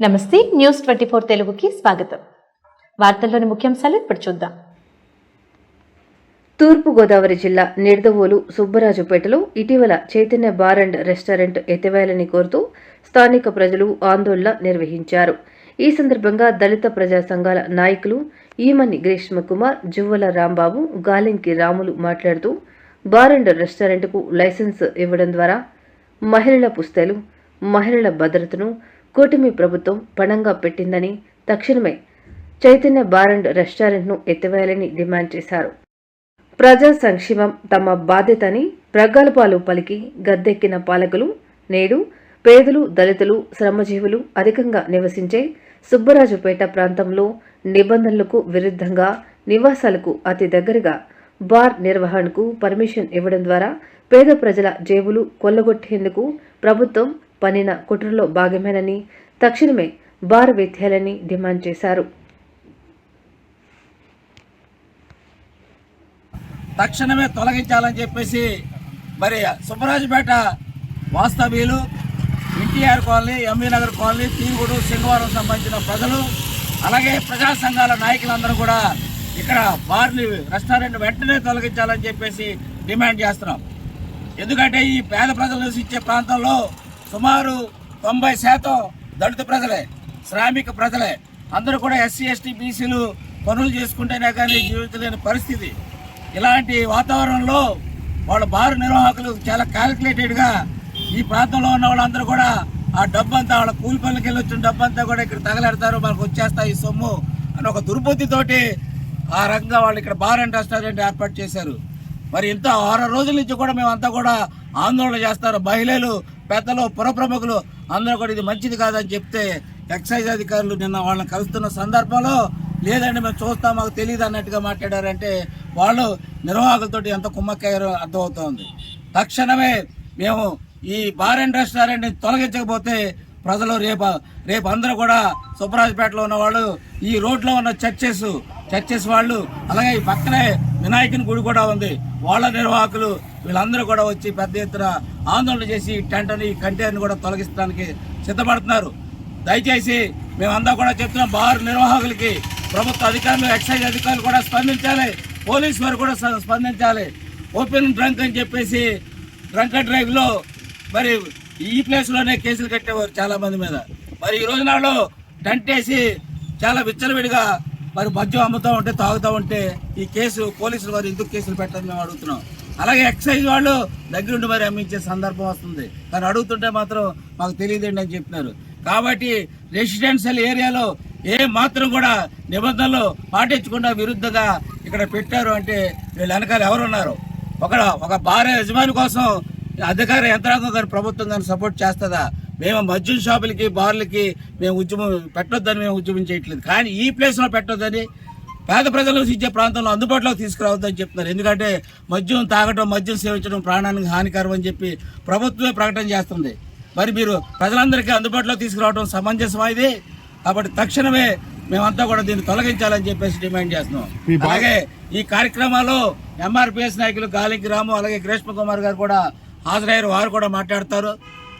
నమస్తే news twenty four తెలుగుకి స్వాగతం. వార్తల్లోని ముఖ్యాంశాలు ఇప్పుడు చూద్దాం. తూర్పుగోదావరి జిల్లా నిడదవోలు సుబ్బరాజుపేటలో ఇటీవల చైతన్య బార్ అండ్ రెస్టారెంట్ ఎత్తివేయాలని కోరుతూ స్థానిక ప్రజలు ఆందోళన నిర్వహించారు. ఈ సందర్భంగా దళిత ప్రజా సంఘాల నాయకులు ఈమని గ్రీష్మకుమార్ జువ్వల రాంబాబు గాలింకి రాములు మాట్లాడుతూ బార్ అండ్ రెస్టారెంట్కు లైసెన్స్ ఇవ్వడం ద్వారా మహిళల పుస్తలు మహిళల భద్రతను కూటమి ప్రభుత్వం పణంగా పెట్టిందని తక్షణమే చైతన్య బార్ అండ్ రెస్టారెంట్ను ఎత్తివేయాలని డిమాండ్ చేశారు. ప్రజా సంక్షేమం తమ బాధ్యతని ప్రగల్భాలు పలికి గద్దెక్కిన పాలకులు నేడు పేదలు దళితులు శ్రమజీవులు అధికంగా నివసించే సుబ్బరాజుపేట ప్రాంతంలో నిబంధనలకు విరుద్ధంగా నివాసాలకు అతి దగ్గరగా బార్ నిర్వహణకు పర్మిషన్ ఇవ్వడం ద్వారా పేద ప్రజల జేబులు కొల్లగొట్టేందుకు ప్రభుత్వం పనిన కుట్రలో భాగమేనని తక్షణమే బార్ వెత్తేయాలని డిమాండ్ చేశారు. తక్షణమే తొలగించాలని చెప్పేసి మరి సుబ్బరాజుపేట వాస్తవ్యులు NTR colony MV Nagar colony తీగూడు శనివారం సంబంధించిన ప్రజలు అలాగే ప్రజా సంఘాల నాయకులందరూ కూడా ఇక్కడ బార్ని రెస్టారెంట్ వెంటనే తొలగించాలని చెప్పేసి డిమాండ్ చేస్తున్నాం. ఎందుకంటే ఈ పేద ప్రజలు నివసించే ప్రాంతంలో సుమారు తొంభై శాతం దళిత ప్రజలే శ్రామిక ప్రజలే. అందరూ కూడా ఎస్సీ ఎస్టీ బీసీలు పనులు చేసుకుంటేనే కానీ జీవించలేని పరిస్థితి. ఇలాంటి వాతావరణంలో వాళ్ళ బారు నిర్వాహకులు చాలా క్యాలిక్యులేటెడ్గా ఈ ప్రాంతంలో ఉన్న వాళ్ళందరూ కూడా ఆ డబ్బంతా వాళ్ళ కూలి పనులకి వెళ్ళి వచ్చిన డబ్బంతా కూడా ఇక్కడ తగలెడతారు మనకు వచ్చేస్తాయి ఈ సొమ్ము అని ఒక దుర్బుద్ధితోటి ఆ రకంగా వాళ్ళు ఇక్కడ బార్ అండ్ రెస్టారెంట్ ఏర్పాటు చేశారు. మరి ఇంత ఆరో రోజుల నుంచి కూడా మేమంతా కూడా ఆందోళన చేస్తారు. మహిళలు పెద్దలు పురప్రముఖులు అందరూ కూడా ఇది మంచిది కాదని చెప్తే ఎక్సైజ్ అధికారులు నిన్న వాళ్ళని కలుస్తున్న సందర్భంలో లేదండి మేము చూస్తాం మాకు తెలియదు అన్నట్టుగా మాట్లాడారంటే వాళ్ళు నిర్వాహకులతో ఎంత కుమ్మక్కయ్యారో అర్థమవుతోంది. తక్షణమే మేము ఈ బార్ అండ్ రెస్టారెంట్ని తొలగించకపోతే ప్రజలు రేపు రేపు అందరూ కూడా సుబ్బరాజపేటలో ఉన్న వాళ్ళు ఈ రోడ్లో ఉన్న చర్చెస్ చర్చెస్ వాళ్ళు అలాగే ఈ పక్కనే వినాయకుని గుడి కూడా ఉంది. వాళ్ళ నిర్వాహకులు వీళ్ళందరూ కూడా వచ్చి పెద్ద ఎత్తున ఆందోళన చేసి ఈ టెంట్ని ఈ కూడా తొలగించడానికి సిద్ధపడుతున్నారు. దయచేసి మేమందరూ కూడా చెప్తున్నాం బార్ నిర్వాహకులకి ప్రభుత్వ అధికారులు ఎక్సైజ్ అధికారులు కూడా స్పందించాలి. పోలీసు వారు కూడా స్ప- స్పందించాలి. ఓపెన్ డ్రంక్ అని చెప్పేసి డ్రంక్ అండ్ మరి ఈ ప్లేస్లోనే కేసులు కట్టేవారు చాలా మంది. మీద మరి ఈ రోజు నాడు టెంట్ వేసి చాలా విచ్చలవిడిగా మరి మద్యం అమ్ముతూ ఉంటే తాగుతూ ఉంటే ఈ కేసు పోలీసులు వారు ఎందుకు కేసులు పెట్టారు మేము అడుగుతున్నాం. అలాగే ఎక్సైజ్ వాళ్ళు దగ్గరుండి మరి అమ్మించే సందర్భం వస్తుంది. కానీ అడుగుతుంటే మాత్రం మాకు తెలియదండి అని చెప్తున్నారు కాబట్టి రెసిడెన్షియల్ ఏరియాలో ఏ మాత్రం కూడా నిబంధనలు పాటించకుండా విరుద్ధంగా ఇక్కడ పెట్టారు అంటే వీళ్ళ వెనకాల ఎవరున్నారు? ఒక ఒక భార్య యజమాని కోసం అధికార యంత్రాంగం కానీ ప్రభుత్వం కానీ సపోర్ట్ చేస్తుందా? మేము మద్యం షాపులకి బార్లకి మేము ఉద్యమం పెట్టొద్దని మేము ఉద్యమం చేయట్లేదు. కానీ ఈ ప్లేస్లో పెట్టొద్దని పేద ప్రజలు ఇచ్చే ప్రాంతంలో అందుబాటులోకి తీసుకురావద్దని చెప్తున్నారు. ఎందుకంటే మద్యం తాగడం మద్యం సేవించడం ప్రాణానికి హానికరం అని చెప్పి ప్రభుత్వమే ప్రకటన చేస్తుంది. మరి మీరు ప్రజలందరికీ అందుబాటులో తీసుకురావడం సమంజసమా ఇది? కాబట్టి తక్షణమే మేమంతా కూడా దీన్ని తొలగించాలని చెప్పేసి డిమాండ్ చేస్తున్నాం. అలాగే ఈ కార్యక్రమాల్లో ఎంఆర్పిఎస్ నాయకులు గాలికి రాము అలాగే గ్రేష్మ కుమార్ గారు కూడా హాజరయ్యారు. వారు కూడా మాట్లాడతారు.